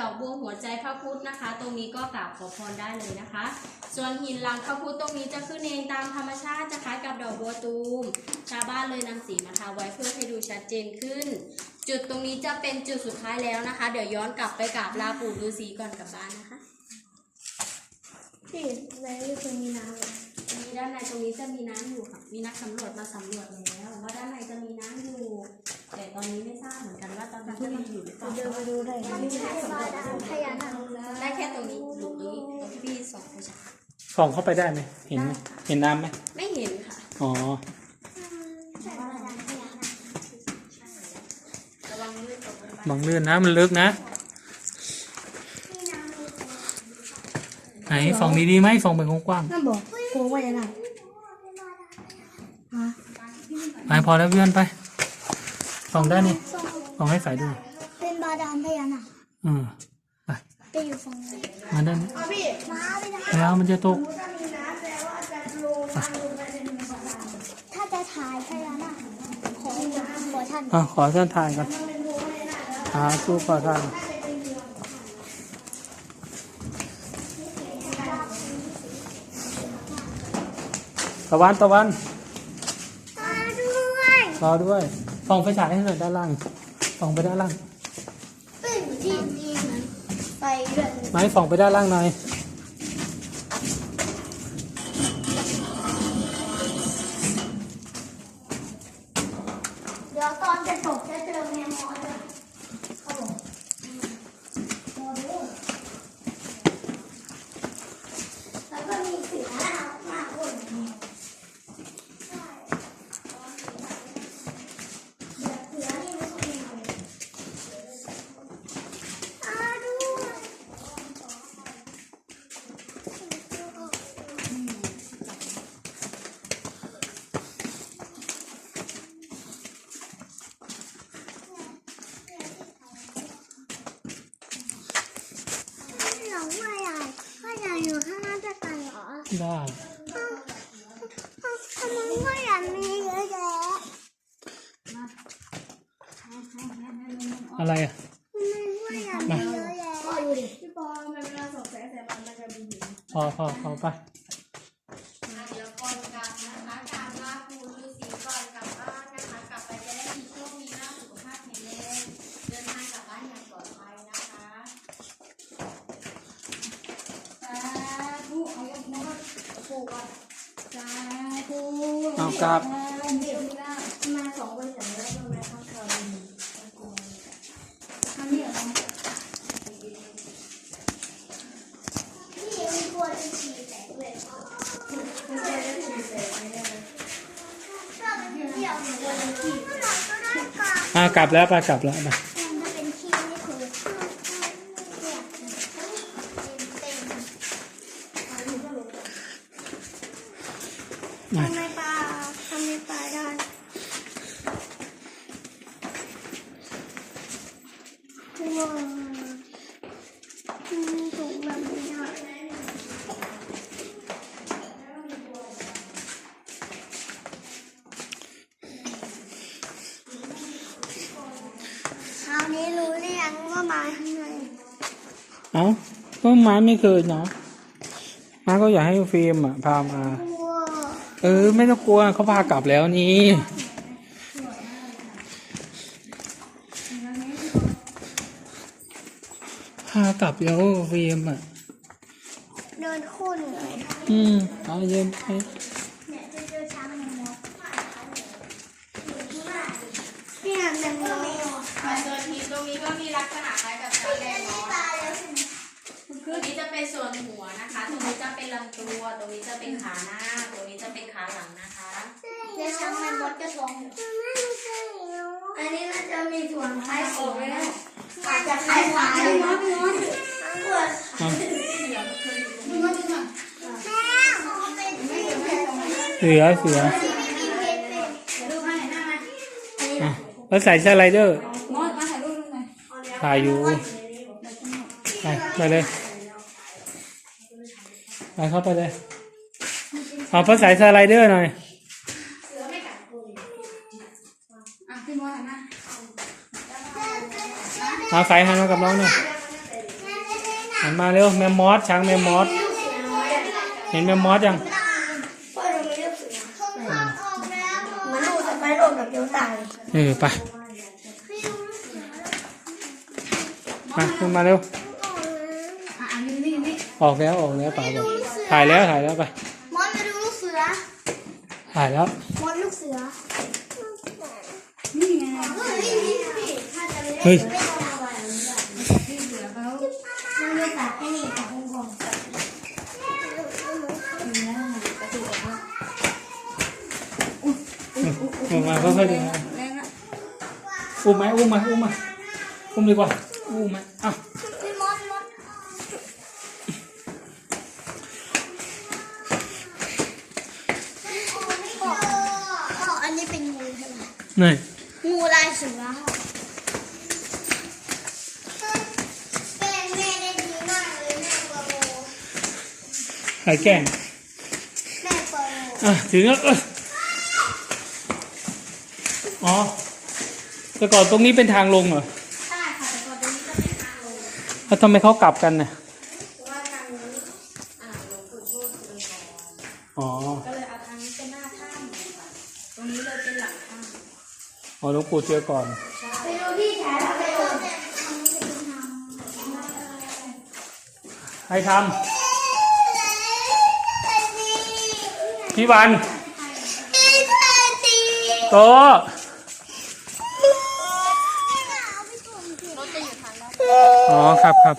ดอกบัวหัวใจพระพุทธนะคะ ตรงนี้ก็กราบขอพรได้เลยนะคะ ส่วนหินหลังพระพุทธตรงนี้จะขึ้นเองตามธรรมชาติจะคล้ายกับดอกบัวตูม ชาวบ้านเลยนำสีนะคะไว้เพื่อให้ดูชัดเจนขึ้น จุดตรงนี้จะเป็นจุดสุดท้ายแล้วนะคะ เดี๋ยวย้อนกลับไปกราบลาปู่ฤาษีก่อนกลับบ้านนะคะพี่แล้วคือมีน้ำเหรอตรงนี้ด้านในตรงนี้จะมีน้ำอยู่ค่ะ มีนักสำรวจมาสำรวจแล้วว่าด้านในจะมีน้ำ เปล่าเดินไปดูได้ไม่ใช่บาดาลพญานาคได้แค่ตรงนี้หลุมตรงนี้ตรงที่พี่สองผู้ชายส่องเข้าไปได้ไหมเห็นไหมเห็นน้ำไหมไม่เห็นค่ะอ๋อใช่บาดาลพญานาคระวังลื่นตกลงไปมองเลื่อนนะมันลึกนะมีน้ำมีไหนส่องดีๆไหมส่องไปกว้างนั่นบอกโค้งพญานาคฮะๆไปพอแล้วเพื่อนไปส่องได้นี่ส่องให้สายดูเป็นบา ดาลพญานาคอืมไปจะอยู่ฝั่งไหนมาด้านนี้มาไม่ได้แล้วมันจะตก ถ้าจะถ่ายพญานาคขอขอท่านอะขอท่านทานกันหาสู้ขอท่านตะวันตะวันมาด้วย รอด้วยส่องไฟฉายให้หน่อยด้านล่างส่องไปด้านล่าง ที่ดีเหมือนไปด้วยไม้ส่องไปด้านล่างหน่อย เดี๋ยวตอนจะตกจะเจอแมวมอสด้วยเขาบอกมอดูแล้วก็มีเสือมากคนใช่แบบเสือนี่ไม่ค่อยมีเลยอาดูหลงว่าใหญ่ว่าใหญ่อยู่ข้างหน้าจะกันเหรอ ได้ทำไมว่าใหญ่มีเยอะแยะอะไรอะทำไมว่าใหญ่มีเยอะแยะดูดิพี่ปอมันเวลาสดแสงแต่มันมันจะมีหิน พอพอพอไป เดี๋ยวก่อนกลับนะคะกราบลาปู่ฤาษีก่อนกลับบ้านนะคะ กลับไปจะได้มีโชคมีลาภสุขภาพแข็งแรงเดินทางกลับบ้านอย่างปลอดภัยนะคะสาธุเอายกมือปู่ก่อนสาธุ เอากลับมาสองคนอย่างนี้ทำไมข้าวเขาทำนี่เหรอพี่มีกลัวจะฉี่แตกเลยไม่ใช่จะฉีแสงไม่ได้ชอบเป็นเที่ยวหนูกลัวจะฉี่ก็ได้ค่ะอ่ากลับแล้วไปกลับแล้วไป ถ้าเป็นขี้นี่คือเนี่ยเต็ม ไป ทำไมปลาทำไมปลาได้ว้าวอืมถูกแบบนี้อะ คราวนี้รู้หรือยังว่ามาข้างในเอ้าก็ม้าไม่เคยเนาะม้าก็อยากให้ฟิล์มอะพามาว้าวเออ ไม่ต้องกลัวเขาพากลับแล้วนี่พากลับแล้วฟิล์มอะ เดินคู่เหนื่อยอืมเอาเย็นไปเนี่ยจะเจอช้างแมวมดเนี่ยแมวมด มาเจอทีตรงนี้ก็มีลักษณะคล้ายกับช้างแดงเนาะตายแล้วใช่ไหมตรงนี้จะเป็นส่วนหัวนะคะ ตรงนี้จะเป็นลำตัว ตรงนี้จะเป็นขาหน้า ตรงนี้จะเป็นขาหลังนะคะเดี๋ยวช้างแมวมดก็ท้องอันนี้น่าจะมีส่วนคล้ายสีนะอาจจะคล้ายขาพี่มดพี่มดปวดเอาพี่มดพี่มดแม่เขาเป็นที่เป็นเสือเสือที่ไม่มีเพชรเลยดูมาไหนหน้ามาอะแล้วใส่สไลเดอร์ ถ่ายอยู่ไปไปเลยไปเข้าไปเลยเอาพอใส่สไลเดอร์หน่อยอะพี่มดหันหน้าเอาใส่หันมากับน้องหน่อยเหันมาเร็วแมมมอสช้างแมมมอสลูกเสือน้อยอะเห็นแมมมอสยังพ่อจะมีลูกเสือเหมันลูกสไปโดนกับเกียวตายเออไป มาขึ้นมาเร็ว อะอันนี้นี่นี่ออกแล้วออกแล้วป่าบอกถ่ายแล้วถ่ายแล้วไป มอนมาดูลูกเสือถ่ายแล้วมอนลูกเสือนี่ไงเฮ้ยเฮ้ยมันเลยตัดให้นี่ตัดวงกลมออกมาค่อยๆดูนะอุ้มไหมอุ้มมาอุ้มมา อุ้มดีกว่าอุ้มไหมอะพี่มอนมอนพ่ออันนี้เป็นงูใช่ไหมนี่งูลายเสือเป็นแม่ได้ดีมากเลยแม่เปอร์โบถ่ายแกล้งแม่เปอร์โบอะถึงแล้วเอ้ยอ๋อแต่ก่อนตรงนี้เป็นทางลงเหรอ แล้วทำไมเขากลับกันน่ะเพราะว่าทางนี้อ่าหลวงปู่ทวดเลยก่อนอ๋อ ก็เลยเอาทางนี้เป็นหน้าถ้ำตรงนี้เลยเป็นหลังถ้ำอ๋อหลวงปู่เจอก่อนไปดูที่แถวไปดูใครทำพี่วันโตะ อ๋อครับครับ